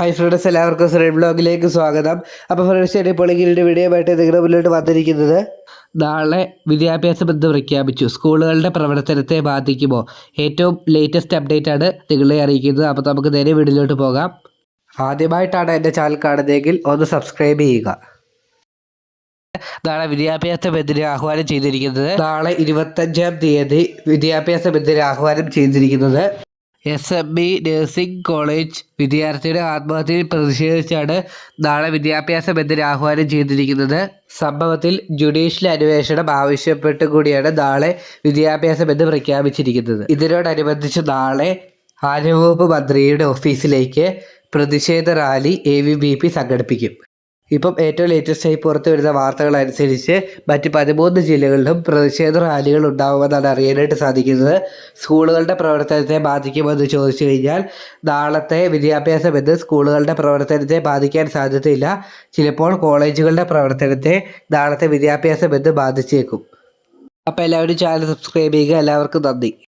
Hi friends എല്ലാവർക്കും ശ്രീ ബ്ലോഗിലേക്ക് സ്വാഗതം. അപ്പോൾ ഫ്രണ്ട്സ് ഇപ്പോൾ ഇതിന്റെ വീഡിയോ ആയിട്ട് നിങ്ങളുടെ മുന്നിലോട്ട് വന്നിരിക്കുന്നത് നാളെ വിദ്യാഭ്യാസ ബന്ധം പ്രഖ്യാപിച്ചു. സ്കൂളുകളുടെ പ്രവർത്തനത്തെ ബാധിക്കുമോ? ഏറ്റവും ലേറ്റസ്റ്റ് അപ്ഡേറ്റ് ആണ് നിങ്ങളെ അറിയിക്കുന്നത്. അപ്പോൾ നമുക്ക് നേരെ വീഡിയോയിലോട്ട് പോകാം. ആദ്യമായിട്ടാണ് എന്റെ ചാനൽ കാണുന്നതെങ്കിൽ ഒന്ന് സബ്സ്ക്രൈബ് ചെയ്യുക. നാളെ വിദ്യാഭ്യാസ ബന്ധിനെ ആഹ്വാനം ചെയ്തിരിക്കുന്നത് നാളെ ഇരുപത്തഞ്ചാം തീയതി വിദ്യാഭ്യാസ ബന്ധിനെ ആഹ്വാനം ചെയ്തിരിക്കുന്നത് S M B nursing college വിദ്യാർത്ഥിയുടെ ആത്മഹത്യയിൽ പ്രതിഷേധിച്ചാണ് നാളെ വിദ്യാഭ്യാസ ബന്ധന ആഹ്വാനം ചെയ്തിരിക്കുന്നത്. സംഭവത്തിൽ ജുഡീഷ്യൽ അന്വേഷണം ആവശ്യപ്പെട്ട് കൂടിയാണ് നാളെ വിദ്യാഭ്യാസ ബന്ധം പ്രഖ്യാപിച്ചിരിക്കുന്നത്. ഇതിനോടനുബന്ധിച്ച് നാളെ ആരോഗ്യവകുപ്പ് മന്ത്രിയുടെ ഓഫീസിലേക്ക് പ്രതിഷേധ rally A V B P സംഘടിപ്പിക്കും. ഇപ്പം ഏറ്റവും ലേറ്റസ്റ്റായി പുറത്തു വരുന്ന വാർത്തകൾ അനുസരിച്ച് മറ്റ് പതിമൂന്ന് ജില്ലകളിലും പ്രതിഷേധ റാലികൾ ഉണ്ടാകുമെന്നാണ് അറിയാനായിട്ട് സാധിക്കുന്നത്. സ്കൂളുകളുടെ പ്രവർത്തനത്തെ ബാധിക്കുമെന്ന് ചോദിച്ചു കഴിഞ്ഞാൽ നാളത്തെ വിദ്യാഭ്യാസം എന്ന് സ്കൂളുകളുടെ പ്രവർത്തനത്തെ ബാധിക്കാൻ സാധ്യതയില്ല. ചിലപ്പോൾ കോളേജുകളുടെ പ്രവർത്തനത്തെ നാളത്തെ വിദ്യാഭ്യാസം എന്ന് ബാധിച്ചേക്കും. അപ്പോൾ എല്ലാവരും ചാനൽ സബ്സ്ക്രൈബ് ചെയ്യുക. എല്ലാവർക്കും നന്ദി.